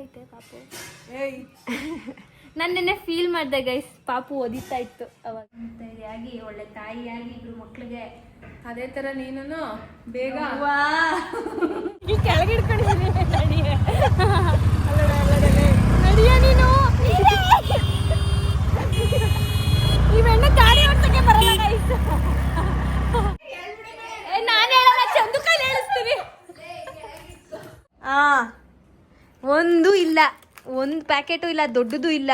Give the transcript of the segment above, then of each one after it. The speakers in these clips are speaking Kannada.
ಐತೆ ಪಾಪು. ಏಯ್. ನಾನು ನಿನ್ನೆ ಫೀಲ್ ಮಾಡಿದೆ ಗೈಸ್ ಪಾಪು ಓದಿತಾ ಇತ್ತು ಅವಾಗ. ಆಗಿ ಒಳ್ಳೆ ತಾಯಿಯಾಗಿ ಇಬ್ರು ಮಕ್ಳಿಗೆ ಅದೇ ತರ ನೀನು ಬೇಗ. ನೀನು? ಇವೆಣ್ಣ ಗಾಡಿ ಬರಲ್ಲ ಗೈಸ್ ನಾನು ಹೇಳಲ್ಲ ಚಂದು ಕೈಲಿ ಹೇಳಿಸ್ತೀನಿ ಆ. ಒಂದು ಇಲ್ಲ. ಒಂದು ಪ್ಯಾಕೆಟು ಇಲ್ಲ ದೊಡ್ಡದು ಇಲ್ಲ.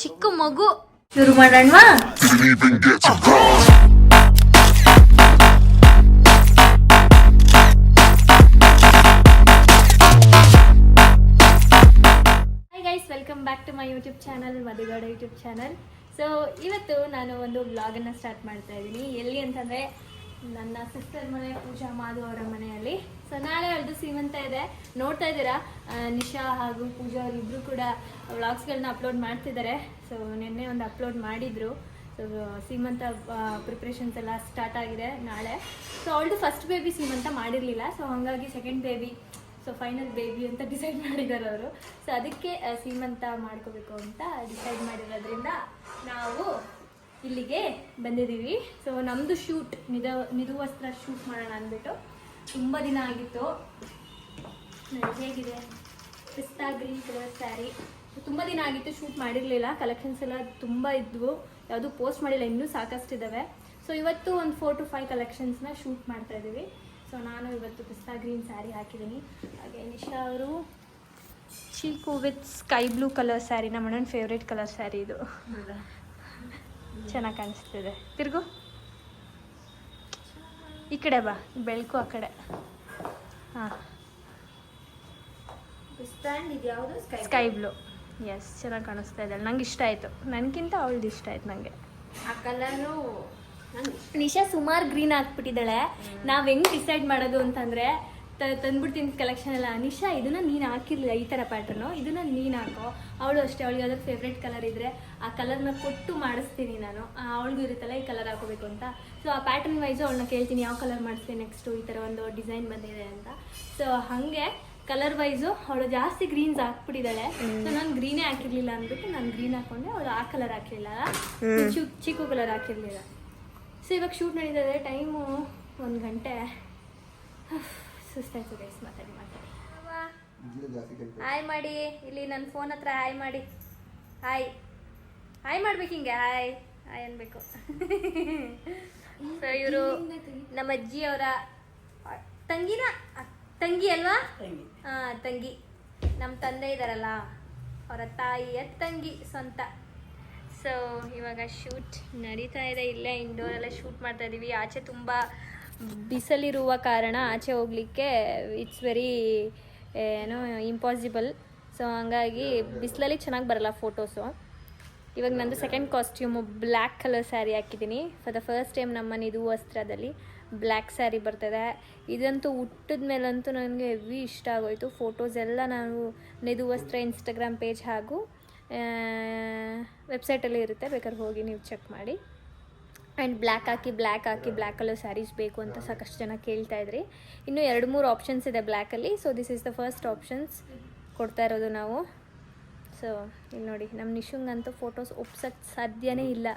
ಚಿಕ್ಕ ಮಗು. ಶುರು ಮಾಡೋಣವಾ? Welcome back to my YouTube channel Madigowda YouTube channel so ಇವತ್ತು ನಾನು ಒಂದು ಬ್ಲಾಗನ್ನು ಸ್ಟಾರ್ಟ್ ಮಾಡ್ತಾ ಇದ್ದೀನಿ. ಎಲ್ಲಿ ಅಂತಂದರೆ ನನ್ನ ಸಿಸ್ಟರ್ ಮನೆ ಪೂಜಾ ಮಾಧು ಅವರ ಮನೆಯಲ್ಲಿ. ಸೊ ನಾಳೆ ಅವ್ರದ್ದು ಸೀಮಂತ ಇದೆ. ನೋಡ್ತಾ ಇದ್ದೀರಾ? ನಿಶಾ ಹಾಗೂ ಪೂಜಾ ಅವರಿಬ್ಬರು ಕೂಡ ವ್ಲಾಗ್ಸ್ಗಳನ್ನ ಅಪ್ಲೋಡ್ ಮಾಡ್ತಿದ್ದಾರೆ. ಸೊ ನಿನ್ನೆ ಒಂದು ಅಪ್ಲೋಡ್ ಮಾಡಿದರು. ಸೊ ಸೀಮಂತ ಪ್ರಿಪ್ರೇಷನ್ಸ್ ಎಲ್ಲ ಸ್ಟಾರ್ಟ್ ಆಗಿದೆ ನಾಳೆ. ಸೊ ಅವಳದು ಫಸ್ಟ್ ಬೇಬಿ ಸೀಮಂತ ಮಾಡಿರಲಿಲ್ಲ. ಸೊ ಹಾಗಾಗಿ second baby so final baby ಅಂತ ಡಿಸೈಡ್ ಮಾಡಿದ್ದಾರೆ ಅವರು. ಸೊ ಅದಕ್ಕೆ ಸೀಮಂತ ಮಾಡ್ಕೋಬೇಕು ಅಂತ ಡಿಸೈಡ್ ಮಾಡಿರೋದ್ರಿಂದ ನಾವು ಇಲ್ಲಿಗೆ ಬಂದಿದ್ದೀವಿ. ಸೊ ನಮ್ಮದು ಶೂಟ್ ನಿಧ, ನಿಧುವಸ್ತ್ರ ಶೂಟ್ ಮಾಡೋಣ ಅಂದ್ಬಿಟ್ಟು. ತುಂಬ ದಿನ ಆಗಿತ್ತು. ಹೇಗಿದೆ? Pista green colour sari. ತುಂಬ ದಿನ ಆಗಿತ್ತು ಶೂಟ್ ಮಾಡಿರಲಿಲ್ಲ. ಕಲೆಕ್ಷನ್ಸ್ ಎಲ್ಲ ತುಂಬ ಇದ್ವು. ಯಾವುದು ಪೋಸ್ಟ್ ಮಾಡಿಲ್ಲ ಇನ್ನೂ ಸಾಕಷ್ಟಿದ್ದಾವೆ ಸೊ ಇವತ್ತು ಒಂದು ಫೋರ್ ಟು ಫೈವ್ ಕಲೆಕ್ಷನ್ಸ್ನ ಶೂಟ್ ಮಾಡ್ತಾ ಇದ್ದೀವಿ. ಸೊ ನಾನು ಇವತ್ತು ಪಿಸ್ತಾ ಗ್ರೀನ್ ಸ್ಯಾರಿ ಹಾಕಿದ್ದೀನಿ. ಹಾಗೆ ನಿಶಾ ಅವರು chikoo with sky blue colour sari ನಮ್ಮ ಅಣ್ಣನ ಫೇವ್ರೇಟ್ ಕಲರ್ ಸ್ಯಾರಿ ಇದು. ಚೆನ್ನಾಗಿ ಕಾಣಿಸ್ತಿದೆ. ತಿರ್ಗು? ಈ ಕಡೆ ಬಾ ಬೆಳಕು ಆ ಕಡೆ. ಹಾಂ. ಸ್ಟ್ಯಾಂಡ್ ಇದು ಯಾವುದು? ಸ್ಕೈ ಬ್ಲೂ ಎಸ್ ಚೆನ್ನಾಗಿ ಕಾಣಿಸ್ತಾ ಇದ್ದಾಳೆ ನಂಗೆ ಇಷ್ಟ ಆಯಿತು. ನನಗಿಂತ ಅವಳದು ಇಷ್ಟ ಆಯ್ತು ನನಗೆ ಆ ಕಲರು ನಿಶಾ ಸುಮಾರು ಗ್ರೀನ್ ಹಾಕ್ಬಿಟ್ಟಿದ್ದಾಳೆ ನಾವು ಹೆಂಗೆ ಡಿಸೈಡ್ ಮಾಡೋದು ಅಂತಂದ್ರೆ ತಂದ್ಬಿಡ್ತೀನಿ ಕಲೆಕ್ಷನ್ ಎಲ್ಲ. ಅನಿಶಾ ಇದನ್ನ ನೀನು ಹಾಕಿರ್ಲಿಲ್ಲ ಈ ಥರ ಪ್ಯಾಟರ್ನು ಇದನ್ನ ನೀನು ಹಾಕೋ. ಅವಳು ಅಷ್ಟೇ ಅವಳಿಗೆ ಯಾವ್ದಾದ್ರು ಫೇವ್ರೇಟ್ ಕಲರ್ ಇದ್ರೆ ಆ ಕಲರ್ನ ಕೊಟ್ಟು ಮಾಡಿಸ್ತೀನಿ ನಾನು. ಅವಳಿಗೂ ಇರುತ್ತಲ್ಲ ಈ ಕಲರ್ ಹಾಕೋಬೇಕು ಅಂತ. ಸೊ ಆ ಪ್ಯಾಟರ್ನ್ ವೈಸು ಅವಳನ್ನ ಕೇಳ್ತೀನಿ ಯಾವ ಕಲರ್ ಮಾಡಿಸ್ತೀನಿ ನೆಕ್ಸ್ಟು ಈ ಥರ ಒಂದು ಡಿಸೈನ್ ಬಂದಿದೆ ಅಂತ. ಸೊ ಹಾಗೆ ಕಲರ್ ವೈಸು ಅವಳು ಜಾಸ್ತಿ ಗ್ರೀನ್ಸ್ ಹಾಕ್ಬಿಟ್ಟಿದ್ದಾಳೆ. ಸೊ ನಾನು ಗ್ರೀನೇ ಹಾಕಿರ್ಲಿಲ್ಲ ಅಂದ್ಬಿಟ್ಟು ನಾನು ಗ್ರೀನ್ ಹಾಕೊಂಡೆ ಅವಳು ಆ ಕಲರ್ ಹಾಕಿರ್ಲಿಲ್ಲ ಚಿಕ್ಕು ಕಲರ್ ಹಾಕಿರ್ಲಿಲ್ಲ. ಸೊ ಇವಾಗ ಶೂಟ್ ನಡೀತಾ ಇದೆ ಟೈಮು ಒಂದು ಗಂಟೆ. ಸುಸ್ತಾಯ್ತು ಗೈಸ್ ಮಾತಾಡಿ ಮಾತಾಡಿ. ಹಾಯ್ ಮಾಡಿ ಇಲ್ಲಿ ನನ್ನ ಫೋನ್ ಹತ್ರ ಹಾಯ್ ಮಾಡಿ ಹಾಯ್ ಹಾಯ್ ಮಾಡ್ಬೇಕು ಹಿಂಗೆ ಹಾಯ್ ಹಾಯ್ ಅನ್ಬೇಕು. ಸೊ ಇವರು ನಮ್ಮ ಅಜ್ಜಿ ಅವರ ತಂಗಿನ ತಂಗಿ ಅಲ್ವಾ? ಹಾ ತಂಗಿ. ನಮ್ಮ ತಂದೆ ಇದ್ದಾರಲ್ಲ ಅವರ ತಾಯಿಯ ತಂಗಿ ಸ್ವಂತ. ಸೊ ಇವಾಗ ಶೂಟ್ ನಡೀತಾ ಇದೆ ಇಲ್ಲೇ ಇಂಡೋರೆಲ್ಲ ಶೂಟ್ ಮಾಡ್ತಾ ಇದ್ದೀವಿ ಆಚೆ ತುಂಬ ಬಿಸಿಲಿರುವ ಕಾರಣ ಆಚೆ ಹೋಗಲಿಕ್ಕೆ ಇಟ್ಸ್ ವೆರಿ ಏನೋ ಇಂಪಾಸಿಬಲ್ ಸೊ ಹಂಗಾಗಿ ಬಿಸಿಲಲ್ಲಿ ಚೆನ್ನಾಗಿ ಬರಲ್ಲ ಫೋಟೋಸು ಇವಾಗ ನಂದು second costume black colour sari ಹಾಕಿದ್ದೀನಿ. ಫಾರ್ ದ ಫಸ್ಟ್ ಟೈಮ್ ನಮ್ಮ ಇದು ವಸ್ತ್ರದಲ್ಲಿ ಬ್ಲ್ಯಾಕ್ ಸ್ಯಾರಿ ಬರ್ತದೆ. ಇದಂತೂ ಹುಟ್ಟಿದ ಮೇಲಂತೂ ನನಗೆ ಹೆವಿ ಇಷ್ಟ ಆಗೋಯಿತು. ಫೋಟೋಸ್ ಎಲ್ಲ ನಾನು ನೆದು ವಸ್ತ್ರ ಇನ್ಸ್ಟಾಗ್ರಾಮ್ ಪೇಜ್ ಹಾಗೂ ವೆಬ್ಸೈಟಲ್ಲಿ ಇರುತ್ತೆ. ಬೇಕಾದ್ರೆ ಹೋಗಿ ನೀವು ಚೆಕ್ ಮಾಡಿ. ಆ್ಯಂಡ್ ಬ್ಲ್ಯಾಕ್ ಹಾಕಿ ಬ್ಲ್ಯಾಕ್ ಹಾಕಿ ಬ್ಲ್ಯಾಕ್ ಕಲರ್ ಸ್ಯಾರೀಸ್ ಬೇಕು ಅಂತ ಸಾಕಷ್ಟು ಜನ ಕೇಳ್ತಾ ಇದ್ರಿ. ಇನ್ನೂ ಎರಡು ಮೂರು ಆಪ್ಷನ್ಸ್ ಇದೆ ಬ್ಲ್ಯಾಕಲ್ಲಿ so this is the first options ಕೊಡ್ತಾ ಇರೋದು ನಾವು. ಸೊ ಇಲ್ಲಿ ನೋಡಿ ನಮ್ಮ ನಿಶುಂಗಂತೂ ಫೋಟೋಸ್ ಒಪ್ಸಕ್ಕೆ ಸಾಧ್ಯನೇ ಇಲ್ಲ.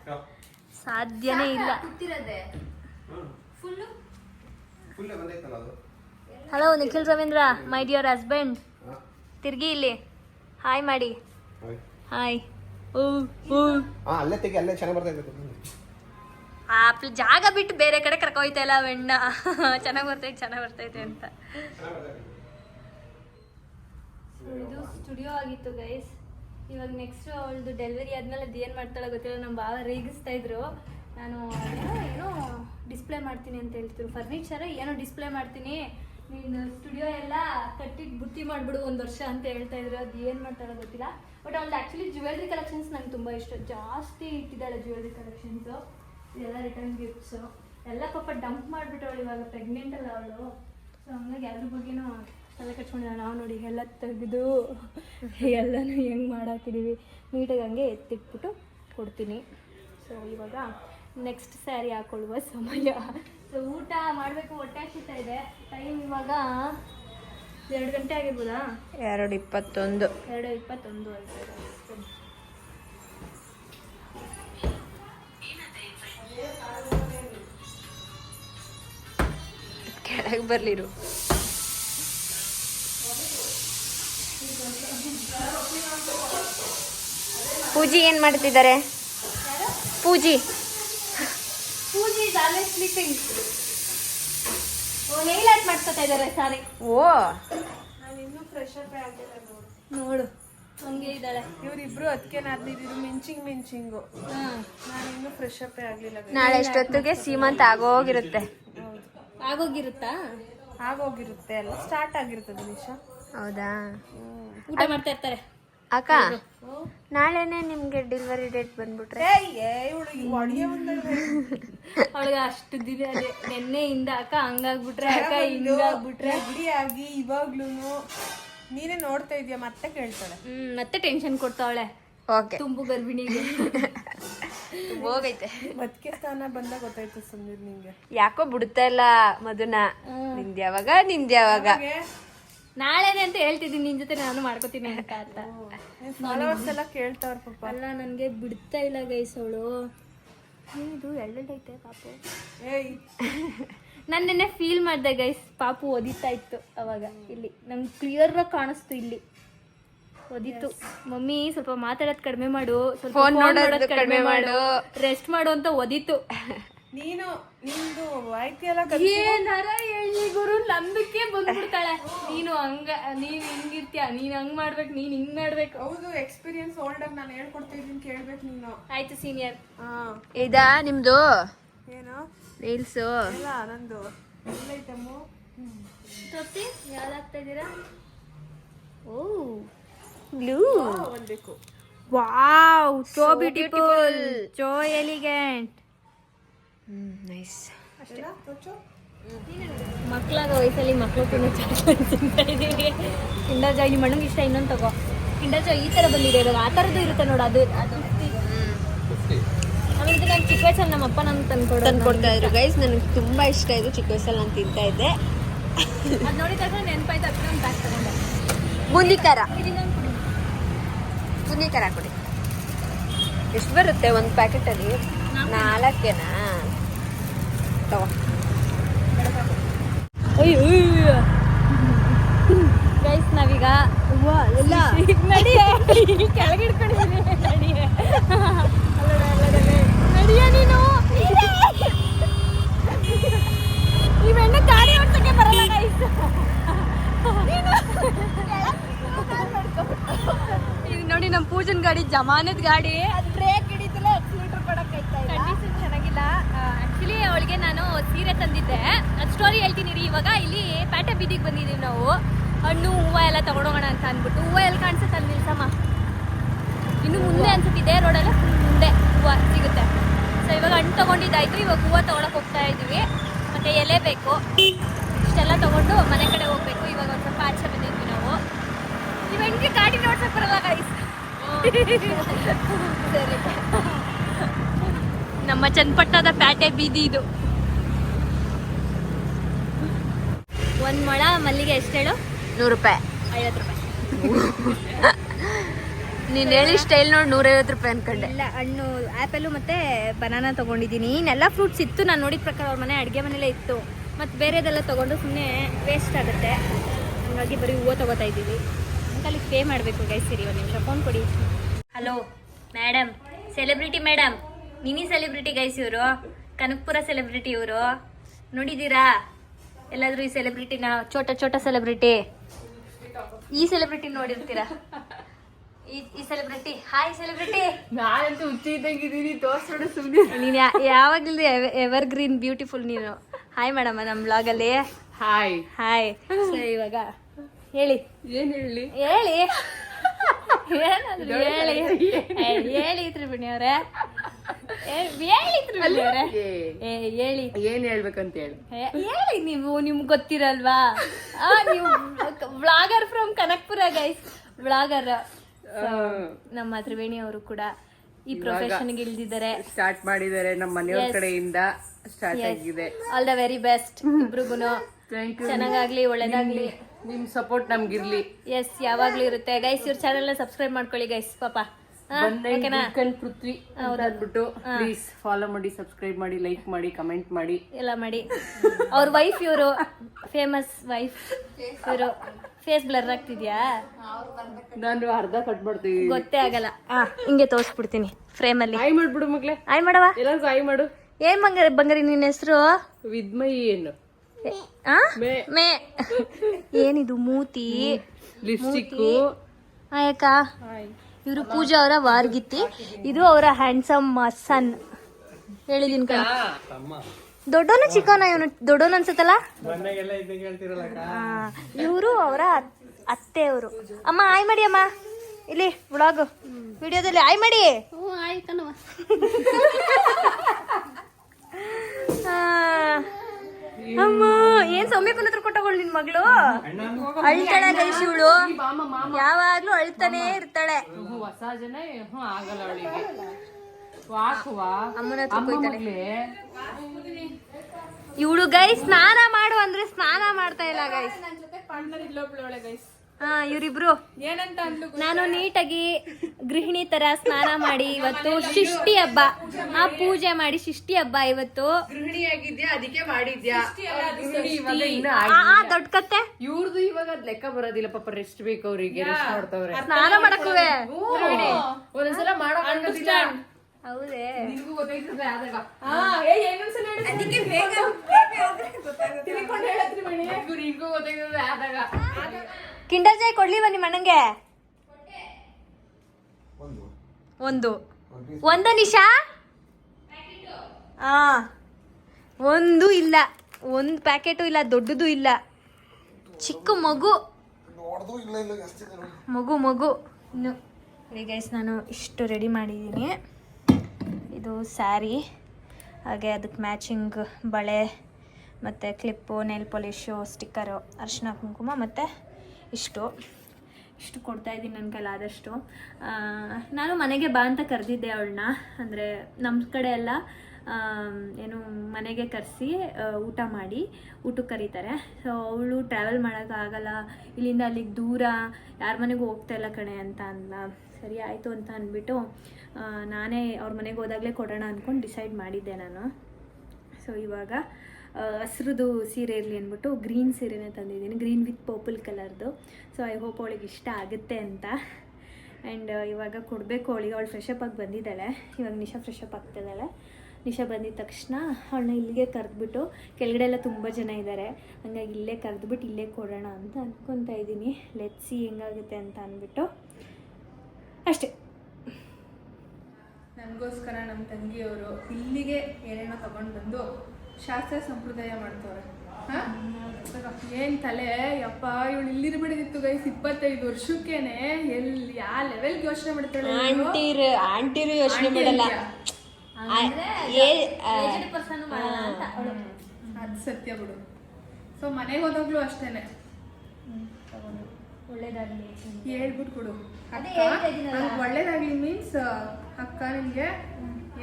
ಸಾಧ್ಯನೇ ಇಲ್ಲ. Hello Nikhil Ravindra my dear husband ತಿರ್ಗಿ ಇಲ್ಲಿ. ಹಾಯ್ ಮಾಡಿ ಹಾಯ್ ಓ ಓ ಹಾ ಅಲ್ಲೇ ತೆಗಿ ಅಲ್ಲೇ ಚೆನ್ನಾಗಿ ಬರ್ತೈತೆ ಆ ಜಾಗ ಬಿಟ್ಟು ಬೇರೆ ಕಡೆ ಕರ್ಕೊಯ್ತಾ ಇಲ್ಲ ಅವೆಣ್ಣ. ಚೆನ್ನಾಗಿ ಬರ್ತೈತೆ ಚೆನ್ನಾಗಿ ಬರ್ತೈತೆ ಅಂತ. ಇದು ಸ್ಟುಡಿಯೋ ಆಗಿತ್ತು ಗೈಸ್ ಇವಾಗ ನೆಕ್ಸ್ಟ್ ಅವಳದು ಡೆಲಿವರಿ ಆದ್ಮೇಲೆ ಅದು ಏನು ಮಾಡ್ತಾಳೆ ಗೊತ್ತಿಲ್ಲ ನಮ್ಮ ಭಾವ ರೇಗಿಸ್ತಾ ಇದ್ರು. ನಾನು ಏನೋ ಡಿಸ್ಪ್ಲೇ ಮಾಡ್ತೀನಿ ಅಂತ ಹೇಳ್ತಿದ್ರು. ಫರ್ನಿಚರ್ ಏನೋ ಡಿಸ್ಪ್ಲೇ ಮಾಡ್ತೀನಿ. ನೀನು ಸ್ಟುಡಿಯೋ ಎಲ್ಲ ಕಟ್ಟಿಟ್ಟು ಬುತ್ತಿ ಮಾಡಿಬಿಡು ಒಂದು ವರ್ಷ ಅಂತ ಹೇಳ್ತಾ ಇದ್ರು. ಅದು ಏನು ಮಾಡ್ತಾಳೆ ಗೊತ್ತಿಲ್ಲ. ಬಟ್ ಅವಳು ಆ್ಯಕ್ಚುಲಿ ಜ್ಯುವೆಲ್ರಿ ಕಲೆಕ್ಷನ್ಸ್ ನಂಗೆ ತುಂಬ ಇಷ್ಟ. ಜಾಸ್ತಿ ಇಟ್ಟಿದ್ದಾಳೆ ಜ್ಯುವೆಲ್ರಿ ಕಲೆಕ್ಷನ್ಸು ಇದೆಲ್ಲ ರಿಟರ್ನ್ ಗಿಫ್ಟ್ಸು ಎಲ್ಲ ಪಾಪ ಡಂಪ್ ಮಾಡಿಬಿಟ್ಟವಳು ಇವಾಗ ಪ್ರೆಗ್ನೆಂಟ್ ಅಲ್ಲ ಅವಳು. ಸೊ ಹಂಗಾಗಿ ಅದ್ರ ಬಗ್ಗೆನೂ ತಲೆ ಕಟ್ಕೊಂಡಿಲ್ಲ ನಾವು ನೋಡಿ ಎಲ್ಲ ತೆಗೆದು ಎಲ್ಲನೂ ಹೆಂಗೆ ಮಾಡಾಕಿದ್ದೀವಿ ನೀಟಾಗಿ ಹಂಗೆ ಎತ್ತಿಟ್ಬಿಟ್ಟು ಕೊಡ್ತೀನಿ. ಸೊ ಇವಾಗ ನೆಕ್ಸ್ಟ್ ಸ್ಯಾರಿ ಹಾಕೊಳ್ಳುವ ಸಮಯ. ಸೊ ಊಟ ಮಾಡಬೇಕು ಹೊಟ್ಟೆ ಹಸಿತಾ ಇದೆ. ಟೈಮ್ ಇವಾಗ ಎರಡು ಗಂಟೆ ಆಗಿರ್ಬೋದಾ? ಎರಡು ಇಪ್ಪತ್ತೊಂದು. ಎರಡು ಇಪ್ಪತ್ತೊಂದು ಆಯ್ತು ಕೆಳಗೆ ಬರಲಿರು ಪೂಜಿ ಏನ್ ಮಾಡ್ತಿದ್ದಾರೆ? ಪೂಜಿ. ಓ ನೋಡು. ಹಂಗೆ ಇದ್ದಾಳೆ ಇವ್ರಿಬ್ರು ಅದಕ್ಕೆ ಮಿಂಚಿಂಗ್ ಮಿಂಚಿಂಗು. ಹಾಂ. ನಾನು ಇನ್ನೂ ಫ್ರೆಶ್ ಅಪ್ ಆಗ್ಲಿಲ್ಲ. ನಾಳೆ ಎಷ್ಟೊತ್ತಿಗೆ? ಸೀಮಂತ ಆಗೋಗಿರುತ್ತೆ. ಆಗೋಗಿರುತ್ತಾ? ಆಗೋಗಿರುತ್ತೆ ಅಲ್ಲ ಸ್ಟಾರ್ಟ್ ಆಗಿರುತ್ತೆ ನಿಶಾ. ಹೌದಾ? ಊಟ ಮಾಡ್ತಾ ಇರ್ತಾರೆ. ಅಕ್ಕ ನಾಳೆನೆ ನಿಮ್ಗೆ ಡೆಲಿವರಿ ಡೇಟ್ ಬಂದ್ಬಿಟ್ರೆ? ಇವಳು ಅಡಿಗೆ ಬಂದ್ರೆ ಅವಳಿಗೆ ಅಷ್ಟು ದಿನ ಅದೇ ಇಂದ ಅಕ್ಕ ಹಂಗಾಗ್ಬಿಟ್ರೆ ಅಕ್ಕ ಹಿಂಗಾಗ್ಬಿಟ್ರೆ. ಆಗಿ ಇವಾಗ್ಲೂ ನೀನೇ ನೋಡ್ತಾ ಇದೀಯ ಮತ್ತೆ ಕೇಳ್ತಾಳೆ. ಹ್ಮ್ ಮತ್ತೆ ಟೆನ್ಷನ್ ಕೊಡ್ತಾವಳೆ. ಓಕೆ ತುಂಬು ಗರ್ಭಿಣಿಗೆ. ಹೋಗೈತೆ. ಮದ್ಕೆ ಸ್ಥಾನ ಬಂದಾಗ ಗೊತ್ತಾಯ್ತು ಸುಮ್ಮನೆ ನಿಂಗೆ. ಯಾಕೋ ಬಿಡ್ತಾ ಇಲ್ಲ ಮಧುನ. ನಿಂದ್ ಯಾವಾಗ? ನಿಂದ್ ಯಾವಾಗ? ನಾಳೆನೆ ಅಂತ ಹೇಳ್ತಿದ್ದೀನಿ ನಿನ್ ಜೊತೆ ನಾನು ಮಾಡ್ಕೋತೀನಿ ಅಂತ ಅಂತ. ಫಾಲೋವರ್ಸ್ ಎಲ್ಲ ಕೇಳ್ತಾವ್ರ ಪಾಪ. ಅಲ್ಲ ನನಗೆ ಬಿಡ್ತಾ ಇಲ್ಲ ಗೈಸ್ ಅವಳು. ಏನಿದು? ಎಳ್ಳೆಳ್ಳೈತೆ ಪಾಪು. ಏಯ್. ನಾನು ನಿನ್ನೆ ಫೀಲ್ ಮಾಡಿದೆ ಗೈಸ್ ಪಾಪು ಒದಿತಾ ಇತ್ತು ಅವಾಗ ಇಲ್ಲಿ. ನಮ್ಗೆ ಕ್ಲಿಯರ್ ಆಗಿ ಕಾಣಿಸ್ತು ಇಲ್ಲಿ. ಒದಿತು ಮಮ್ಮಿ ಸ್ವಲ್ಪ ಮಾತಾಡೋದ್ ಕಡಿಮೆ ಮಾಡು ಸ್ವಲ್ಪ ಫೋನ್ ನೋಡೋದ್ ನೋಡೋದ್ ಮಾಡು. ರೆಸ್ಟ್ ಮಾಡು ಅಂತ ಒದಿತು ನೀನು ಎಲ್ಲ ಏನಾರ ಹೇಳಿ ಗುರು ನಂಬಿಕೆ ಬಂದ್ಬಿಡ್ತಾಳೆ. ನೀನು ಹಂಗ ನೀನ್ ಹಿಂಗಿರ್ತೀಯ ನೀನ್ ಹಂಗ್ ಮಾಡ್ಬೇಕು ನೀನ್ ಹಿಂಗ್ ಮಾಡ್ಬೇಕು. ಹೌದು ಎಕ್ಸ್ಪೀರಿಯನ್ಸ್ ಓಲ್ಡ್ ಆಗಿ ನಾನು ಹೇಳ್ಕೊಡ್ತಿದ್ದೀನಿ ಕೇಳ್ಬೇಕು ನೀನು. ಆಯ್ತು ಸೀನಿಯರ್ ಹಾ. ಇದಾ ನಿಮ್ದು? ಏನು? ರೀಲ್ಸ್ ಇಲ್ಲ ನಂದು. ಎಲ್ಲೈತಮ್ಮು ತೋರಿಸಿ ಯಾವ್ದಾಗ್ತಾ ಇದ್ದೀರಾ ಓ. Blue. ಒಂದಬೇಕು wow so beautiful. So elegant. Nice ಮಕ್ಳಾಗ ವಯಸ್ಸಲ್ಲಿ ಮಕ್ಳು ಕೂಡ ಚಾಕ್ಲೇಟ್ ತಿಂತಾ ಇದೀವಿ ಕಿಂಡರ್ ಜಾಯ್ ನಿಮ್ಮ ಅಣ್ಣಂಗೆ ಇಷ್ಟ ಇನ್ನೊಂದು ತಗೋ. ಕಿಂಡರ್ ಜಾಯ್ ಈ ಥರ ಬಂದಿದೆ ಇವಾಗ. ಆ ಥರದ್ದು ಇರುತ್ತೆ ನೋಡು ಅದು. ಅದು ಆಮೇಲೆ ನಾನು ಚಿಕ್ಕ ವಯಸ್ಸಲ್ಲಿ ನಮ್ಮ ಅಪ್ಪ ನಮ್ಗೆ ತಂದ್ಕೊಡೋದು ತಂದು ಕೊಡ್ತಾ ಇದ್ರು. ಗೈಸ್ ನನಗೆ ತುಂಬಾ ಇಷ್ಟ ಇದು ಚಿಕ್ಕ ವಯಸ್ಸಲ್ಲಿ ನಾನು ತಿಂತಾ ಇದ್ದೆ. ಅದು ನೋಡಿದ ತಕ್ಷಣ ನೆನಪಾಯ್ತು ಅದಕ್ಕೆ ಒಂದು ಪ್ಯಾಕ್ ತಗೊಂಡೆ. ಬುಂದಿ ಖಾರ ಇದನ್ನೊಂದು ಬೂಂದಿ ಖಾರ ಕೊಡಿ. ಎಷ್ಟು ಬರುತ್ತೆ ಒಂದು ಪ್ಯಾಕೆಟಲ್ಲಿ? ನಾಲ್ಕೇನಾ? ತಗೋ. ಗೈಸ್ ನಾವೀಗ ಎಲ್ಲ. ನಡಿಯ. ಕೆಳಗೆ ಹಿಡ್ಕೊಂಡಿದ್ದೀನಿ ನಡಿಯ. ನಡಿಯ ನೀನು ಈ ಬೆಣ್ಣೆ ಗಾಡಿ ಓಡ್ಸಕ್ಕೆ ಬರಲ್ಲ ಗೈಸ್ ಇದು ನೋಡಿ ನಮ್ಮ ಪೂಜನ್ ಗಾಡಿ ಜಮಾನದ ಗಾಡಿ. ಅದು ಬ್ರೇಕ್ ಹಿಡಿತಿಲ್ಲ ಎಕ್ಸಿಲೇಟರ್ ಕೊಡಕ್ಕೆ ಕಂಡೀಷನ್ ಚೆನ್ನಾಗಿಲ್ಲ. ಆಕ್ಚುಲಿ ಅವಳಿಗೆ ನಾನು ಸೀರೆ ತಂದಿದ್ದೆ. ಅದು ಸ್ಟೋರಿ ಹೇಳ್ತೀನಿ ರೀ ಇವಾಗ ಇಲ್ಲಿ ಪ್ಯಾಟೆ ಬೀದಿಗೆ ಬಂದಿದ್ದೀವಿ ನಾವು. ಹಣ್ಣು ಹೂವು ಎಲ್ಲ ತಗೊಂಡೋಗೋಣ ಅಂತ ಅಂದ್ಬಿಟ್ಟು. ಹೂವು ಎಲ್ಲಿ ಕಾಣಿಸುತ್ತೆ ಅಲ್ಲಿ ನಿಲ್ಸಮ್ಮ? ಇನ್ನು ಮುಂದೆ ಅನ್ಸುತ್ತೆ. ಇದೇ ರೋಡಲ್ಲ ಮುಂದೆ ಹೂವು ಸಿಗುತ್ತೆ. ಸೊ ಇವಾಗ ಹಣ್ಣು ತಗೊಂಡಿದ್ದಾಯ್ತು. ಇವಾಗ ಹೂವು ತಗೊಳಕ್ ಹೋಗ್ತಾ ಇದೀವಿ ಮತ್ತೆ ಎಲೆ ಬೇಕು. ಇಷ್ಟೆಲ್ಲ ತಗೊಂಡು ಮನೆ ಕಡೆ ಹೋಗ್ಬೇಕು. ಇವಾಗ ಒಂದು ಸ್ವಲ್ಪ ಆಚೆ ಬಂದಿದ್ವಿ ನಾವು. ನೀವು ಹೆಂಗೆ ಗಾಡಿ ನೋಡ್ಸಕ್ ಬರಲ್ಲ ಗೈಸ್ ನಮ್ಮ ಚನ್ನಪಟ್ಟದ ಪ್ಯಾಟೆ ಬೀದಿ ಇದು. ಒಂದ್ ಮೊಳ ಮಲ್ಲಿಗೆ ಎಷ್ಟು ಹೇಳು? ನೂರು ರೂಪಾಯಿ. ಐವತ್ತು ರೂಪಾಯಿ. ನೀನು ಹೇಳಿ ಸ್ಟೈಲ್ ನೋಡಿ ನೂರೈವತ್ತು ರೂಪಾಯಿ ಅನ್ಕೊಂಡೆ. ಇಲ್ಲ ಹಣ್ಣು ಆಪಲ್ ಮತ್ತೆ ಬನಾನಾ ತಗೊಂಡಿದ್ದೀನಿ. ಇನ್ನೆಲ್ಲ ಫ್ರೂಟ್ಸ್ ಇತ್ತು ನಾನು ನೋಡಿದ ಪ್ರಕಾರ ಅವ್ರ ಮನೆ ಅಡುಗೆ ಮನೇಲೇ ಇತ್ತು. ಮತ್ತು ಬೇರೆದೆಲ್ಲ ತೊಗೊಂಡು ಸುಮ್ಮನೆ ವೇಸ್ಟ್ ಆಗುತ್ತೆ. ಹಾಗಾಗಿ ಬರೀ ಹೂವು ತಗೋತಾ ಇದ್ದೀವಿ. ಅಂಕಲ್ಲಿ ಪೇ ಮಾಡಬೇಕು ಗೈಸ್ ಸರಿ ಒಂದು ನಿಮಿಷ ಫೋನ್ ಕೊಡಿ. Hello madam celebrity madam mini celebrity guys ಇವರು. ಕನಕಪುರ ಸೆಲೆಬ್ರಿಟಿ ಇವರು. ನೋಡಿದ್ದೀರಾ? ಎಲ್ಲಾದರೂ ಈ ಸೆಲೆಬ್ರಿಟಿನ ಚೋಟ ಚೋಟ ಸೆಲೆಬ್ರಿಟಿ ಈ ಸೆಲೆಬ್ರಿಟಿ ನೋಡಿರ್ತೀರಾ? ಈ ಈ ಸೆಲೆಬ್ರಿಟಿ ಹಾಯ್ ಸೆಲೆಬ್ರಿಟಿ ನಾನಂತೂ ಹುಚ್ಚಿ ಇದ್ದಂಗಿದ್ದೀನಿ ತೋರ್ಸ್ಬಿಡು ಸುಮ್ಮನೆ ನೀನು ಯಾವಾಗಲೂ ಎವರ್ ಗ್ರೀನ್ ಬ್ಯೂಟಿಫುಲ್ ನೀನು. ಹಾಯ್ ಮೇಡಮ್ ನಮ್ಮ ಬ್ಲಾಗಲ್ಲಿ ಹಾಯ್ ಹಾಯ್ ಇವಾಗ ಹೇಳಿ. ಏನು ಹೇಳಿ? ಹೇಳಿ. ಏನಾದ್ರು ಹೇಳಿ? ಏ, ಹೇಳಿ ತ್ರಿವೇಣಿ ಅವರೇ? ಹೇಳಿ ತ್ರಿವೇಣಿ ಅವರೇ? ಏ ಹೇಳಿ. ಏನ್ ಹೇಳ್ಬೇಕಂತ ಹೇಳಿ. ಏ, ಹೇಳಿ ನೀವು ನಿಮ್ಗೆ ಗೊತ್ತಿರಲ್ವಾ? ಆ ನೀವು vlogger from Kanakapura guys vlogger. ನಮ್ಮ ತ್ರಿವೇಣಿ ಅವರು ಕೂಡ ಈ ಪ್ರೊಫೆಷನ್ಗೆ ಇಳಿದಿದ್ದಾರೆ ಸ್ಟಾರ್ಟ್ ಮಾಡಿದ್ದಾರೆ ನಮ್ಮ ಮನೆಯವ್ರ ಕಡೆಯಿಂದ ಸ್ಟಾರ್ಟ್ ಆಗಿದೆ. ಆಲ್ ದ ವೆರಿ ಬೆಸ್ಟ್ ಇಬ್ರಿಗೂ ಥ್ಯಾಂಕ್ ಯು ಚೆನ್ನಾಗಾಗ್ಲಿ ಒಳ್ಳೇದಾಗ್ಲಿ. ನಿಮ್ ಸಪೋರ್ಟ್ ನಮ್ಗಿರ್ಲಿ. ಎಸ್ ಯಾವಾಗ್ಲೂ ಇರುತ್ತೆ. ಗೈಸ್ ಇವ್ರ ಚಾನಲ್ ಸಬ್ಸ್ಕ್ರೈಬ್ ಮಾಡ್ಕೊಳ್ಳಿ ಗೈಸ್ ಪಾಪ. ಪೃಥ್ವಿ ಅಂದ್ಬಿಟ್ಟು ಪ್ಲೀಸ್ ಫಾಲೋ ಮಾಡಿ ಸಬ್ಸ್ಕ್ರೈಬ್ ಮಾಡಿ ಲೈಕ್ ಮಾಡಿ ಕಮೆಂಟ್ ಮಾಡಿ. ಎಲ್ಲ ಮಾಡಿ. ಅವ್ರ ವೈಫ್ ಇವರು ಫೇಮಸ್ ವೈಫ್ ಇವರು. ಫೇಸ್ ಬ್ಲರ್ ಆಗ್ತಿದ್ಯಾ? ನಾನು ಅರ್ಧ ಕಟ್ ಮಾಡ್ತೀವಿ. ಗೊತ್ತೇ ಆಗಲ್ಲ. ಹಿಂಗೆ ತೋರಿಸ್ಬಿಡ್ತೀನಿ ಫ್ರೇಮಲ್ಲಿ. ಆಯ್ ಮಾಡ್ಬಿಡು ಮಗ್ಲೆ ಆಯ್ ಮಾಡವ? ಎಲ್ಲರಿಗೂ ಆಯ್ ಮಾಡು. ಏನ್ ಬಂಗಾರಿ ಬಂಗಾರಿ ನಿನ್ನ ಹೆಸರು? ವಿದ್ಮಯಿ ಏನು ಮೇ. ಮೇ. ಏನಿದು ಮೂತಿ? ಲಿಪ್ಸ್ಟಿಕ್ ಆಯಕ್ಕ ಇವರು ಪೂಜಾ ಅವರ ವಾರ್ಗಿತ್ತಿ. ಇದು ಅವರ ಹ್ಯಾಂಡ್ಸಮ್ ಸನ್ ಹೇಳಿದೀನಿ ಕಣ. ದೊಡ್ಡೋನು ಚಿಕ್ಕವನ ಇವನು? ದೊಡ್ಡೋನ ಅನ್ಸುತ್ತಲ್ಲ? ಇವರು ಅವರ ಅತ್ತೆ ಅವರು ಅಮ್ಮ ಆಯ್ ಮಾಡಿ ಅಮ್ಮ. ಇಲ್ಲಿ ವ್ಲಾಗ್ ವಿಡಿಯೋದಲ್ಲಿ ಆಯ್ ಮಾಡಿ ಆ, ಅಮ್ಮ ಏನ್ ಸೌಮ್ಯಕ್ಕನ ಹತ್ರ ಕೊಟ್ಟವಳು ನಿನ್ ಮಗಳು? ಅಳ್ತಾಳೆ ಗೈಸ್ ಇವಳು. ಯಾವಾಗ್ಲೂ ಅಳ್ತಾನೆ ಇರ್ತಾಳೆ. ಹೊಸ ಜನ ಆಗಲ್ಲ ಅವಳಿಗೆ ಅಮ್ಮನ ಹತ್ರ ಅಮ್ಮ ಕೊಯ್ತಾಳೆ. ಇವಳು ಗೈ ಸ್ನಾನ ಮಾಡು ಅಂದ್ರೆ ಸ್ನಾನ ಮಾಡ್ತಾ ಇಲ್ಲ ಗೈಸ್. ಇವ್ರಿಬ್ರು. ಏನಂತ ನಾನು ನೀಟಾಗಿ ಗೃಹಿಣಿ ತರ ಸ್ನಾನ ಮಾಡಿ ಇವತ್ತು ಶಿಷ್ಟಿ ಹಬ್ಬ. ಆ ಪೂಜೆ ಮಾಡಿ ಶಿಷ್ಟಿ ಹಬ್ಬ ಇವತ್ತು. ಗೃಹಿಣಿಯಾಗಿದ್ಯಾ? ಅದಕ್ಕೆ ಮಾಡಿದ್ಯಾ? ಗೃಹಿಣಿ ಇವಾಗ ಇನ್ನ ಆ ಆ, ದೊಡ್ಡ ಕತ್ತೆ? ಇವ್ರದ್ದು ಇವಾಗ ಅದ್ ಲೆಕ್ಕ ಬರೋದಿಲ್ಲ ಪಾಪ ರೆಸ್ಟ್ ಬೇಕು ಅವ್ರಿಗೆ ರೆಸ್ಟ್ ಮಾಡ್ತವ್ರೆ. ಸ್ನಾನ ಮಾಡಕ್ಕೂ ಒಂದೊಂದ್ಸಲ ಮಾಡೋ ಹೌದೇ. ಅದಕ್ಕೆ ಬೇಗ ಕಿಂಡರ್ ಜಾಯ್ ಕೊಡ್ಲಿ ನಿಮ್ಮ ಅಣ್ಣಂಗೆ? ಒಂದು. ಒಂದು. ನಿಶಾ ಹಾ ಒಂದು ಇಲ್ಲ. ಒಂದು ಪ್ಯಾಕೆಟು ಇಲ್ಲ ದೊಡ್ಡದು ಇಲ್ಲ. ಚಿಕ್ಕ ಮಗು. ಮಗು ಮಗು. ಇನ್ನು ಗೈಸ್ ನಾನು ಇಷ್ಟು ರೆಡಿ ಮಾಡಿದ್ದೀನಿ. ಇದು ಸ್ಯಾರಿ, ಹಾಗೆ ಅದಕ್ಕೆ ಮ್ಯಾಚಿಂಗ್ ಬಳೆ, ಮತ್ತು ಕ್ಲಿಪ್ಪು, ನೆಲ್ ಪಾಲಿಶು, ಸ್ಟಿಕ್ಕರು ಅರಿಶಿನ ಕುಂಕುಮ, ಮತ್ತು ಇಷ್ಟು. ಇಷ್ಟು ಕೊಡ್ತಾ ಇದ್ದೀನಿ ನನ್ನ ಕೈಲಿ ಆದಷ್ಟು. ನಾನು ಮನೆಗೆ ಬಾ ಅಂತ ಕರೆದಿದ್ದೆ ಅವಳನ್ನ. ಅಂದರೆ ನಮ್ಮ ಕಡೆ ಎಲ್ಲ ಏನು ಮನೆಗೆ ಕರೆಸಿ ಊಟ ಮಾಡಿ, ಊಟಕ್ಕೆ ಕರೀತಾರೆ. ಸೊ ಅವಳು ಟ್ರಾವೆಲ್ ಮಾಡೋಕ್ಕಾಗಲ್ಲ ಇಲ್ಲಿಂದ ಅಲ್ಲಿಗೆ ದೂರ, ಯಾರ ಮನೆಗೂ ಹೋಗ್ತಾ ಇಲ್ಲ ಕಣೆ ಅಂತ ಅಂದ ಸರಿ, ಆಯಿತು ಅಂತ ಅಂದ್ಬಿಟ್ಟು ನಾನೇ ಅವ್ರ ಮನೆಗೆ ಹೋದಾಗಲೇ ಕೊಡೋಣ ಅಂದ್ಕೊಂಡು ಡಿಸೈಡ್ ಮಾಡಿದ್ದೆ ನಾನು. ಸೊ ಇವಾಗ ಹಸ್ರದ್ದು ಸೀರೆ ಇರಲಿ ಅಂದ್ಬಿಟ್ಟು ಗ್ರೀನ್ ಸೀರೆನೇ ತಂದಿದ್ದೀನಿ ಗ್ರೀನ್ ವಿತ್ ಪರ್ಪಲ್ ಕಲರ್ದು ಸೊ ಐ ಹೋಪ್ ಅವಳಿಗೆ ಇಷ್ಟ ಆಗುತ್ತೆ ಅಂತ. ಆ್ಯಂಡ್ ಇವಾಗ ಕೊಡಬೇಕು ಅವಳಿಗೆ. ಅವಳು ಫ್ರೆಶಪ್ ಆಗಿ ಬಂದಿದ್ದಾಳೆ. ಇವಾಗ ನಿಶಾ ಫ್ರೆಶ್ ಅಪ್ ಆಗ್ತಿದ್ದಾಳೆ ನಿಶಾ ಬಂದಿದ ತಕ್ಷಣ ಅವಳನ್ನ ಇಲ್ಲಿಗೆ ಕರೆದ್ಬಿಟ್ಟು ಕೆಳಗಡೆ ಎಲ್ಲ ತುಂಬ ಜನ ಇದ್ದಾರೆ ಹಂಗಾಗಿ ಇಲ್ಲೇ ಕರೆದ್ಬಿಟ್ಟು ಇಲ್ಲೇ ಕೊಡೋಣ ಅಂತ ಅಂದ್ಕೊತಾ ಇದ್ದೀನಿ. ಲೆಟ್ಸಿ ಹೆಂಗಾಗುತ್ತೆ ಅಂತ ಅಂದ್ಬಿಟ್ಟು ಅಷ್ಟೇ. ನನಗೋಸ್ಕರ ನಮ್ಮ ತಂಗಿಯವರು ಇಲ್ಲಿಗೆ ಏನೇನೋ ತಗೊಂಡು ಬಂದು ಶಾಸ್ತ್ರ ಸಂಪ್ರದಾಯ ಮಾಡ್ತವ್ರೆ. ಹಾ? ಏನ್ ತಲೆ? ಯಪ್ಪ ಇವಳು ಇಲ್ಲಿರ್ಬಿಡಿದಿತ್ತು ಗೈಸ್ ಇಪ್ಪತ್ತೈದು ವರ್ಷಕ್ಕೇನೆ ಎಲ್ಲಿ ಯಾವ ಲೆವೆಲ್ಗೆ ಯೋಚನೆ ಮಾಡ್ತಾಳೆ? ಆಂಟಿರು ಆಂಟಿರು ಯೋಚನೆ ಆಂಟಿ ಮಾಡಲ್ಲ. ಅದ್ ಸತ್ಯ ಬಿಡು. ಸೊ ಮನೆಗೆ ಹೋದಾಗ್ಲೂ ಅಷ್ಟೇನೆ. ಒಳ್ಳೇದಾಗಲಿ ಹೇಳ್ಬಿಟ್ಟು ಕೊಡು. ಒಳ್ಳೇದಾಗ್ಲಿ ಮೀನ್ಸ್ ಅಕ್ಕ ನಿಮ್ಗೆ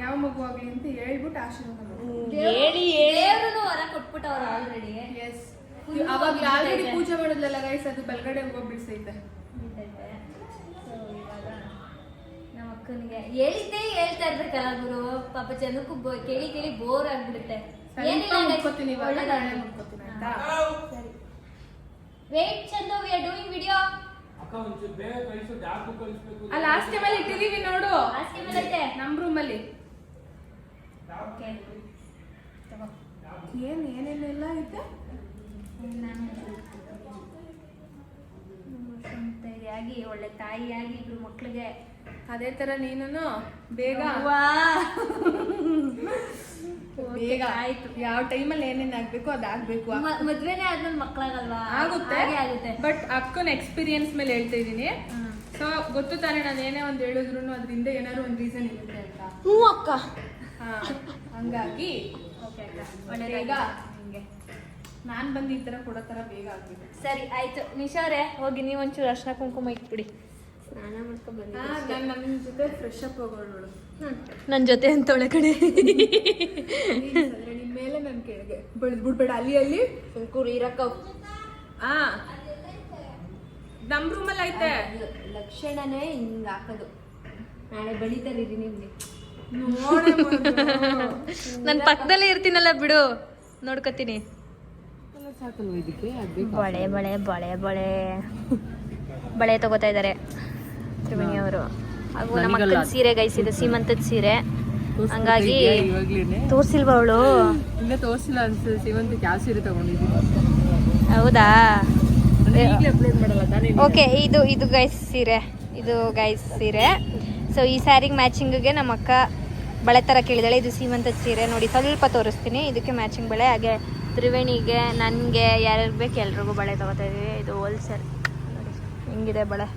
ಯಾವ ಮಗು ಆಗ್ಲಿ ಅಂತ ಹೇಳ್ಬಿಟ್ಟು ಆಶೀರ್ವಾದ ಹೇಳಿ ಹೇಳಿ. ವರ ಕೊಟ್ಬಿಟ್ಟವ್ರು ಆಲ್ರೆಡಿ ಎಸ್ ಅವಾಗ ಆಲ್ರೆಡಿ ಪೂಜೆ ಮಾಡಿದ್ಲಲ್ಲ ಗೈಸ್ ಅದು ಬೆಲ್ಗಡೆ ಹೋಗೋ ಅಕ್ಕನಿಗೆ ಹೇಳಿದ್ದೇ ಹೇಳ್ತಾ ಇರ್ಬೇಕಲ್ಲ ಗುರು. ಪಾಪ ಜನಕ್ಕೂ ಬೋ- ಕೇಳಿ ಕೇಳಿ ಬೋರ್ ಆಗ್ಬಿಡುತ್ತೆ. ಸ್ವಲ್ಪ ಮುಟ್ಕೋತೀನಿ ಇವಾಗ. ನಾಳೆ ಮುಟ್ಕೋತೀನಿ ಆಯ್ತಾ? Wait Chandu we are doing video ಆ ಲಾಸ್ಟ್ ಅಲ್ಲಿ ಇಟ್ಟಿದೀವಿ ನೋಡು. ಮೇಲೆ ನಮ್ ರೂಮಲ್ಲಿ ಓಕೆ ಏನ್ ಏನೇನೆಲ್ಲ ಐತೆ ಆಗಿ ಒಳ್ಳೆ ತಾಯಿಯಾಗಿ ಇಬ್ರು ಮಕ್ಳಿಗೆ. ಅದೇ ತರ ನೀನು ಬೇಗ. ಬೇಗ. ಆಯ್ತು. ಯಾವ ಟೈಮಲ್ಲಿ ಏನೇನ್ ಆಗ್ಬೇಕು ಅದಾಗ್ಬೇಕು. ಮದ್ವೆನೇ ಆದ್ಮೇಲೆ ಮಕ್ಕಳಾಗಲ್ವಾ ಆಗುತ್ತೆ. ಆಗುತ್ತೆ. ಬಟ್ ಅಕ್ಕನ ಎಕ್ಸ್ಪೀರಿಯನ್ಸ್ ಮೇಲೆ ಹೇಳ್ತಾ ಇದ್ದೀನಿ ಸೊ ಗೊತ್ತು ತಾನೇ ನಾನು ಏನೇ ಒಂದು ಹೇಳಿದ್ರು ಅದರಿಂದ ಏನಾದ್ರು ಒಂದು ರೀಸನ್ ಇರುತ್ತೆ ಅಂತ. ಹ್ಞೂ ಅಕ್ಕ. ಹಂಗಾಗಿ ಓಕೆ ಅಕ್ಕ. ಬೇಗ ನಾನು ಬಂದು ಈ ತರ ಕೊಡೋ ತರ ಬೇಗ ಆಗ್ಬೇಕು ಸರಿ ಆಯ್ತು. ನಿಶಾರೆ ಹೋಗಿ ನೀವು ಒಂಚೂರು ಅರ್ಶಿನ ಕುಂಕುಮ ಇಟ್ಬಿಡಿ. ಸ್ನಾನ ಮಾಡ್ಕೊಂಡು ನನ್ನ ಜೊತೆ ಫ್ರೆಶ್ ಅಪ್ ಹೋಗೋಳು ನನ್ನ ಜೊತೆ ಅಂತೊಳೆ ಕಡೆ ನಿನ್ ಮೇಲೆ ನನ್ ಕೆಳಗೆ ಬೆಳೆದ್ ಬಿಡ್ಬೇಡ. ಅಲ್ಲಿ ಅಲ್ಲಿ. ಸುಮ್ಕೂರು ಇರಕ್ಕ. ಆ. ನಮ್ ರೂಮಲ್ಲಿ ಐತೆ. ಲಕ್ಷಣನೇ ಹಿಂಗ್ ಹಾಕೋದು. ನಾಳೆ ಬೆಳಿತಾರೆ ನಿಮ್ಗೆ. ನೋಡೆ ನನ್ನ ಪಕ್ಕದಲ್ಲೇ ಇರ್ತೀನಲ್ಲ ಬಿಡು. ನೋಡ್ಕೊತೀನಿ. ಬಳೆ ಬಳೆ ಬಳೆ ಬಳೆ. ಬಳೆ ತಗೋತಾ ಇದ್ದಾರೆ ತ್ರಿವೇಣಿ ಅವರು. ಹಾಗೂ ನಮ್ಮ ಅಕ್ಕನ ಸೀರೆ ಗೈಸಿದೆ ಸೀಮಂತದ ಸೀರೆ. ಹಂಗಾಗಿ ತೋರ್ಸಿಲ್ವಾ ಅವಳು? ಇನ್ನ ತೋರ್ಸಿಲ್ಲ ಅನ್ಸುತ್ತೆ. ಸೇವಂತಿಗೆ ಯಾವ ಸೀರೆ ತಗೊಂಡಿದ್ದೀನಿ ಹೌದಾ? ಓಕೆ ಇದು ಇದು ಗೈಸ್ ಸೀರೆ. ಇದು ಗೈಸ್ ಸೀರೆ. ಸೊ ಈ ಸ್ಯಾರಿಗೆ ಮ್ಯಾಚಿಂಗ್ಗೆ ನಮ್ಮ ಅಕ್ಕ ಬಳೆ ಥರ ಕೇಳಿದಾಳೆ. ಇದು ಸೀಮಂತದ ಸೀರೆ. ನೋಡಿ ಸ್ವಲ್ಪ ತೋರಿಸ್ತೀನಿ. ಇದಕ್ಕೆ ಮ್ಯಾಚಿಂಗ್ ಬಳೆ. ಹಾಗೆ ತ್ರಿವೇಣಿಗೆ ನನಗೆ ಯಾರ್ಯಾರು ಬೇಕು ಎಲ್ರಿಗೂ ಬಳೆ ತಗೋತಾ ಇದೀವಿ. ಇದು ಹೋಲ್ಸೇಲ್ ನೋಡಿ ಹಿಂಗಿದೆ ಬಳೆ?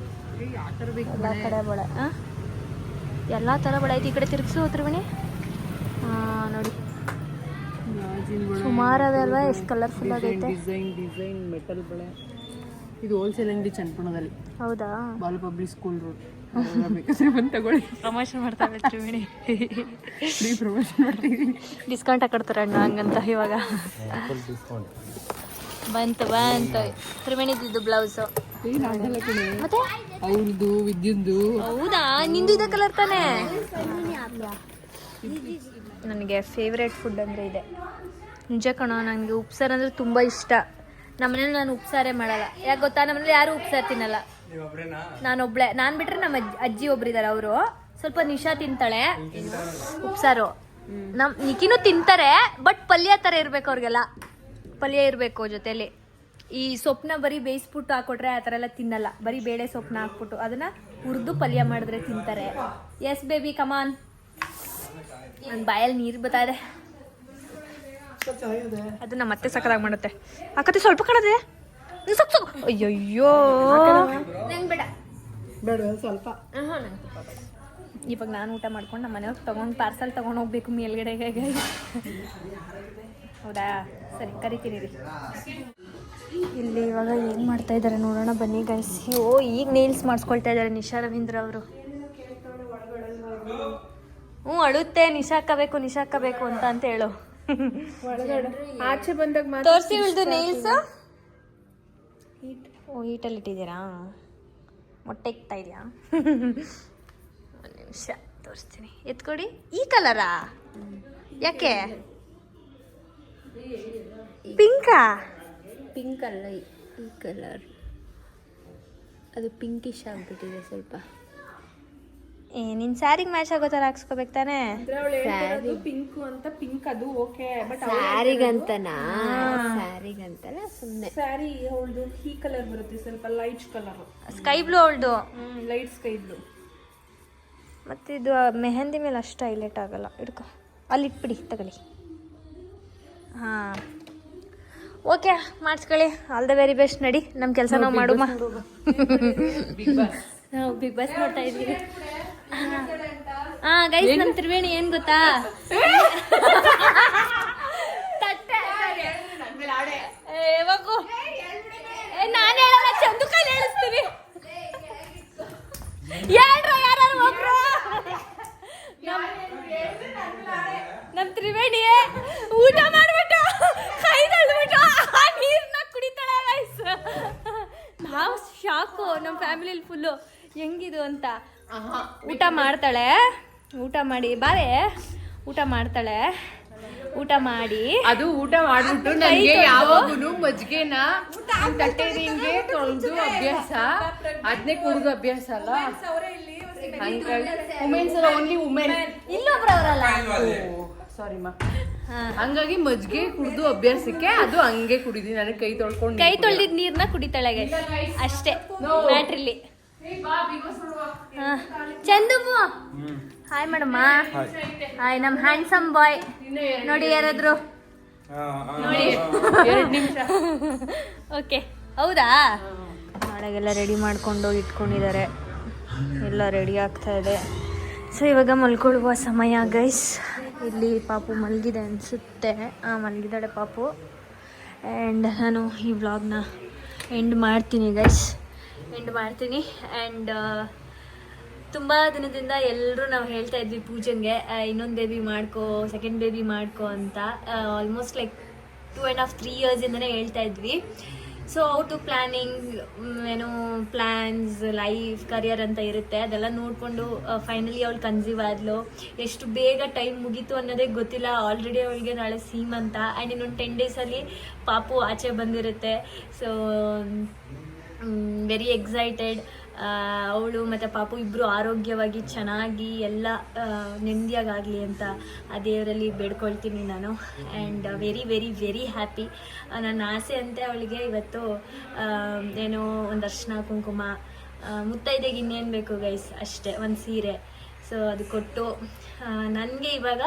ಎಲ್ಲ ಕಡೆ ಬಳೆ. ಹಾಂ ಎಲ್ಲ ಥರ ಬಳೆ ಐತಿ ಈ ಕಡೆ ತಿರುಗಿಸು ತ್ರಿವೇಣಿ. ಹಾಂ ನೋಡಿ. ಸುಮಾರು ಅವೆ ಅಲ್ವಾ? ಎಷ್ಟು ಕಲರ್ಫುಲ್ ಆಗೈತೆ. ಡಿಸೈನ್ ಡಿಸೈನ್ ಮೆಟಲ್ ಬಳೆ. ಇದು ಹೋಲ್ಸೇಲ್ ಅಂಗಡಿ ಚನ್ನಪಣದಲ್ಲಿ. ಹೌದಾ? ಬಾಲ್ ಪಬ್ಲಿಕ್ ಸ್ಕೂಲ್ ರೋಡ್ ಬೇಕಾದ್ರೆ ಬಂದು ತಗೊಳ್ಳಿ. ಪ್ರಮೋಷನ್ ಮಾಡ್ತಾರೆ ತ್ರಿವೇಣಿ. ಫ್ರೀ ಪ್ರಮೋಷನ್ ಮಾಡ್ತೀವಿ. ಡಿಸ್ಕೌಂಟ್ ಹಾಕೊಡ್ತಾರೆ ಅಣ್ಣ ಹಂಗಂತ ಇವಾಗ. ಬಂತು ಬಂತು. ತ್ರಿವೇಣಿದ್ದು ಬ್ಲೌಸು ಏನು ಆಗಲ್ಲ ಕಣೆ ಮತ್ತೆ? ಅವ್ರದ್ದು ವಿದ್ಯುಂದು ಹೌದಾ? ನಿಂದು ಇದೆ ಕಲರ್ ತಾನೇ? ನನಗೆ ಫೇವ್ರೇಟ್ ಫುಡ್ ಅಂದರೆ ಇದೆ. ನಿಜ ಕಣೋ ನನಗೆ ಉಪ್ಸಾರು ಅಂದರೆ ತುಂಬ ಇಷ್ಟ. ನಮ್ಮನೇಲಿ ನಾನು ಉಪ್ಸಾರೇ ಮಾಡಲ್ಲ. ಯಾಕೆ ಗೊತ್ತಾ? ನಮ್ಮನೇಲಿ ಯಾರು ಉಪ್ಸಾರು ತಿನ್ನಲ್ಲ. ನಾನೊಬ್ಳೆ ನಾನು ಬಿಟ್ರೆ ನಮ್ಮ ಅಜ್ಜಿ ಅಜ್ಜಿ ಒಬ್ರಿದ್ದಾರೆ ಅವರು. ಸ್ವಲ್ಪ ನಿಶಾ ತಿಂತಾಳೆ. ಉಪ್ಸಾರು. ನಮ್ ನಿಖಿನೂ ತಿಂತಾರೆ ಬಟ್ ಪಲ್ಯ ಥರ ಇರ್ಬೇಕು ಅವ್ರಿಗೆಲ್ಲ. ಪಲ್ಯ ಇರಬೇಕು ಜೊತೆಲಿ. ಈ ಸೊಪ್ಪನ್ನ ಬರೀ ಬೇಯಿಸ್ಬಿಟ್ಟು ಹಾಕೊಟ್ರೆ ಆ ಥರ ಎಲ್ಲ ತಿನ್ನಲ್ಲ. ಬರೀ ಬೇಳೆ ಸೊಪ್ಪನ್ನ ಹಾಕ್ಬಿಟ್ಟು ಅದನ್ನ ಹುರಿದು ಪಲ್ಯ ಮಾಡಿದ್ರೆ ತಿಂತಾರೆ. ಎಸ್ ಬೇಬಿ ಕಮಾನ್ ನನ್ನ ಬಾಯಲ್ಲಿ ನೀರು ಬರ್ತಾ ಇದೆ. ಅದು ನಮ್ಮ ಮತ್ತೆ ಸಕ್ಕದಾಗ ಮಾಡುತ್ತೆ. ಅಕ್ಕತಿ ಸ್ವಲ್ಪ ಸ್ವಲ್ಪ ಅಯ್ಯಯ್ಯೋ. ನಂಗೆ ಬೇಡ. ಬೇಡ ಸ್ವಲ್ಪ. ಇವಾಗ ನಾನು ಊಟ ಮಾಡ್ಕೊಂಡು ನಮ್ಮ ಮನೆಯವ್ರು ತೊಗೊಂಡು ಪಾರ್ಸಲ್ ತೊಗೊಂಡು ಹೋಗ್ಬೇಕು ಮೇಲ್ಗಡೆಗೆ ಹೌದಾ? ಸರಿ ಕರಿತೀನಿ ರೀ. ಇಲ್ಲಿ ಇವಾಗ ಏನು ಮಾಡ್ತಾ ಇದ್ದಾರೆ ನೋಡೋಣ ಬನ್ನಿ ಗೈಸ್ ಓ ಈಗ ನೇಲ್ಸ್ ಮಾಡಿಸ್ಕೊಳ್ತಾ ಇದ್ದಾರೆ ನಿಶಾ ರವೀಂದ್ರ ಅವರು. ಹ್ಞೂ ಅಳುತ್ತೆ ನಿಶಾ ನಿಶಾಕಬೇಕು ನಿಶಾ ಕಬೇಕು ಅಂತ ಅಂತ ಹೇಳು. ಆಚೆ ಬಂದಾಗ ತೋರಿಸಿ ಉಳ್ದು ನೇಲ್ಸ್ ಓ ಹೀಟಲ್ಲಿ ಇಟ್ಟಿದ್ದೀರಾ? ಮೊಟ್ಟೆ ಇಕ್ತಾ ಇದೆಯಾ? ಒಂದು ನಿಮಿಷ ತೋರಿಸ್ತೀನಿ. ಎತ್ಕೊಡಿ. ಈ ಕಲರಾ ಯಾಕೆ? ಪಿಂಕಾ ಪಿಂಕ್ ಅಲ್ಲ ಈ- ಕಲರ್ ಅದು ಪಿಂಕಿಶ್ ಆಗ್ಬಿಟ್ಟಿದೆ ಸ್ವಲ್ಪ. ಏ ನಿನ್ ಸ್ಯಾರಿಗೆ ಮ್ಯಾಚ್ ಆಗೋ ಥರ ಹಾಕ್ಸ್ಕೋಬೇಕು ತಾನೇ? ಪಿಂಕ್ ಅಂತ ಪಿಂಕ್ ಅದು ಓಕೆ ಬಟ್ ಸ್ಯಾರಿಗಂತನಾ ಸ್ಯಾರಿಗಂತಲ್ಲ ಸುಮ್ಮನೆ ಸ್ಯಾರಿ ಅವಳದು ಈ ಕಲರ್ ಬರುತ್ತೆ ಸ್ವಲ್ಪ ಲೈಟ್ ಕಲರ್ ಸ್ಕೈ ಬ್ಲೂ ಅವಳ್ದು? ಲೈಟ್ ಸ್ಕೈ ಬ್ಲೂ ಮತ್ತೆ ಇದು ಮೆಹಂದಿ ಮೇಲೆ ಅಷ್ಟು ಹೈಲೈಟ್ ಆಗಲ್ಲ. ಹಿಡ್ಕೊ. ಅಲ್ಲಿ ಇಟ್ಬಿಡಿ ತಗೊಳ್ಳಿ. ಹಾಂ. ಓಕೆ ಮಾಡಿಸ್ಕೊಳ್ಳಿ. ಆಲ್ ದ ವೆರಿ ಬೆಸ್ಟ್ ನಡಿ. ನಮ್ಮ ಕೆಲಸ ನಾವು ಮಾಡುಮ ನಾವು ಬಿಗ್ ಬಾಸ್ ನೋಡ್ತಾ ಇದ್ದೀವಿ. ಹಾಂ. ಗೈಸ್ ನಮ್ಮ ತ್ರಿವೇಣಿ ಏನು ಗೊತ್ತಾ? ತಟ್ಟೆ. ಏ, ನಾನ್ ಹೇಳಲ್ಲ ಚಂದು ಕೈಲಿ ಹೇಳಿಸ್ತೀನಿ ಹೇಳ್ರ ಯಾರು ಒಬ್ರು ನಮ್- ನಮ್ ತ್ರಿವೇಣಿ ಊಟ ಮಾಡ್ಬಿಟ್ಟು ಕೈ ತಳ್ಬಿಟ್ಟು ಆ ನೀರ್ನ ಕುಡಿತಾಳೆ ವಯಸ್ ನಾವು ಶಾಕು ನಮ್ಮ ಫ್ಯಾಮಿಲಿಲಿ ಫುಲ್ಲು ಹೆಂಗಿದು ಅಂತ. ಊಟ ಮಾಡ್ತಾಳೆ. ಊಟ ಮಾಡಿ ಬಾರೆ. ಊಟ ಮಾಡ್ತಾಳೆ. ಊಟ ಮಾಡಿ. ಅದು ಊಟ ಮಾಡಿಬಿಟ್ಟು ನನಗೆ ಯಾವಾಗಲೂ ಮಜ್ಜಿಗೆನ ತಟ್ಟೆ ಹಿಂಗೆ ತೊಳೆದು ಅಭ್ಯಾಸ. ಅದನ್ನೇ ಕುಡಿದು ಅಭ್ಯಾಸ ಅಲ್ಲ? ಹಂಗಾಗಿ ವುಮೆನ್ಸ್ ಅಲ್ಲ ಓನ್ಲಿ ವುಮೆನ್ ಇಲ್ಲೊಬ್ರು ಅವರಲ್ಲ ಸಾರಿ ಮಾ ಹಂಗಾಗಿ ಮಜ್ಜಿಗೆ ಕುಡಿದು ಅಭ್ಯಾಸಕ್ಕೆ ಅದು ಹಂಗೆ ಕುಡಿದೀನಿ ನನಗೆ ಕೈ ತೊಳ್ಕೊಂಡು ಕೈ ತೊಳೆದಿದ್ ನೀರ್ನ ಕುಡಿತಾಳೆ guys. ಅಷ್ಟೇ. ಮ್ಯಾಟ್ರಿಲಿ ಚಂದು ಹಾಯ್ ಮೇಡಮ್ಮ ಹಾಯ್ ನಮ್ ಹ್ಯಾಂಡ್ಸಮ್ ಬಾಯ್ ನೋಡಿ ಯಾರಾದ್ರು? ನೋಡಿ. ಎರಡು ನಿಮಿಷ. ಓಕೆ ಹೌದಾ? ನಾಳೆಗೆಲ್ಲ ರೆಡಿ ಮಾಡ್ಕೊಂಡು ಇಟ್ಕೊಂಡಿದ್ದಾರೆ. ಎಲ್ಲ ರೆಡಿ ಆಗ್ತಾ ಇದೆ. ಸೊ ಇವಾಗ ಮಲ್ಕೊಳ್ಳುವ ಸಮಯ ಗೈಸ್ ಇಲ್ಲಿ ಪಾಪು ಮಲಗಿದೆ ಅನಿಸುತ್ತೆ. ಮಲಗಿದ್ದಾಳೆ ಪಾಪು. ಆ್ಯಂಡ್ ನಾನು ಈ ವ್ಲಾಗ್ನ ಎಂಡ್ ಮಾಡ್ತೀನಿ ಗೈಸ್ ಎಂಡ್ ಮಾಡ್ತೀನಿ. ಆ್ಯಂಡ್ ತುಂಬ ದಿನದಿಂದ ಎಲ್ಲರೂ ನಾವು ಹೇಳ್ತಾ ಇದ್ವಿ ಪೂಜನ್ಗೆ ಇನ್ನೊಂದು ಬೇಬಿ ಮಾಡ್ಕೋ ಸೆಕೆಂಡ್ ಬೇಬಿ ಮಾಡ್ಕೋ ಅಂತ. Almost like two and half three ಇಯರ್ಸಿಂದನೇ ಹೇಳ್ತಾ ಇದ್ವಿ. ಸೊ ಟು ಪ್ಲ್ಯಾನಿಂಗ್ ಏನು ಪ್ಲ್ಯಾನ್ಸ್ ಲೈಫ್ ಕರಿಯರ್ ಅಂತ ಇರುತ್ತೆ. ಅದೆಲ್ಲ ನೋಡಿಕೊಂಡು ಫೈನಲಿ ಅವಳು ಕನ್ಸೀವ್ ಆದ್ಲು. ಎಷ್ಟು ಬೇಗ ಟೈಮ್ ಮುಗೀತು ಅನ್ನೋದೇ ಗೊತ್ತಿಲ್ಲ. ಆಲ್ರೆಡಿ ಅವಳಿಗೆ ನಾಳೆ ಸೀಮಂತ ಆ್ಯಂಡ್ ಇನ್ನೊಂದು ಟೆನ್ ಡೇಸಲ್ಲಿ ಪಾಪು ಆಚೆ ಬಂದಿರುತ್ತೆ. ಸೊ ವೆರಿ ಎಕ್ಸೈಟೆಡ್ ಅವಳು ಮತ್ತು ಪಾಪು ಇಬ್ಬರು ಆರೋಗ್ಯವಾಗಿ ಚೆನ್ನಾಗಿ ಎಲ್ಲ ನೆಮ್ಮದಿಯಾಗಲಿ ಅಂತ ಆ ದೇವರಲ್ಲಿ ಬೇಡ್ಕೊಳ್ತೀನಿ ನಾನು. And very very very happy ನನ್ನ ಆಸೆ ಅಂತೆ ಅವಳಿಗೆ ಇವತ್ತು ಏನೋ ಒಂದು ಅರ್ಶಿನ, ಕುಂಕುಮ ಮುತ್ತೈದೆಗೆ ಇನ್ನೇನು ಬೇಕು ಗೈಸ್ ಅಷ್ಟೇ, ಒಂದು ಸೀರೆ. ಸೊ ಅದು ಕೊಟ್ಟು ನನಗೆ ಇವಾಗ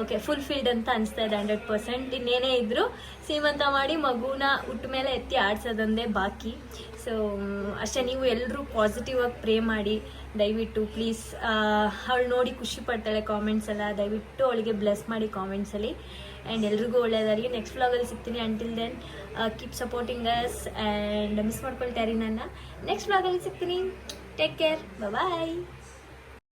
ಓಕೆ ಫುಲ್ಫಿಲ್ಡ್ ಅಂತ ಅನಿಸ್ತಾ ಇದೆ ಹಂಡ್ರೆಡ್ ಪರ್ಸೆಂಟ್ ಇನ್ನೇನೇ ಇದ್ದರೂ ಸೀಮಂತ ಮಾಡಿ ಮಗುನ ಹುಟ್ಟ ಮೇಲೆ ಎತ್ತಿ ಆಡ್ಸೋದೊಂದೇ ಬಾಕಿ. ಸೊ ಅಷ್ಟೇ, ನೀವು ಎಲ್ಲರೂ ಪಾಸಿಟಿವ್ ಆಗಿ ಪ್ರೇ ಮಾಡಿ. ದಯವಿಟ್ಟು ಪ್ಲೀಸ್ ಅವಳು ನೋಡಿ ಖುಷಿ ಪಡ್ತಾಳೆ ಕಾಮೆಂಟ್ಸ್ ಎಲ್ಲ. ದಯವಿಟ್ಟು ಅವಳಿಗೆ ಬ್ಲೆಸ್ ಮಾಡಿ ಕಾಮೆಂಟ್ಸಲ್ಲಿ ಆ್ಯಂಡ್ ಎಲ್ರಿಗೂ ಒಳ್ಳೆಯದಾಗಿ ನೆಕ್ಸ್ಟ್ ವ್ಲಾಗಲ್ಲಿ ಸಿಗ್ತೀನಿ. Until then keep supporting us and miss ಮಾಡ್ಕೊಳ್ತಾ ಇರಿ ನನ್ನ. ನೆಕ್ಸ್ಟ್ ವ್ಲಾಗಲ್ಲಿ ಸಿಗ್ತೀನಿ. Take care bye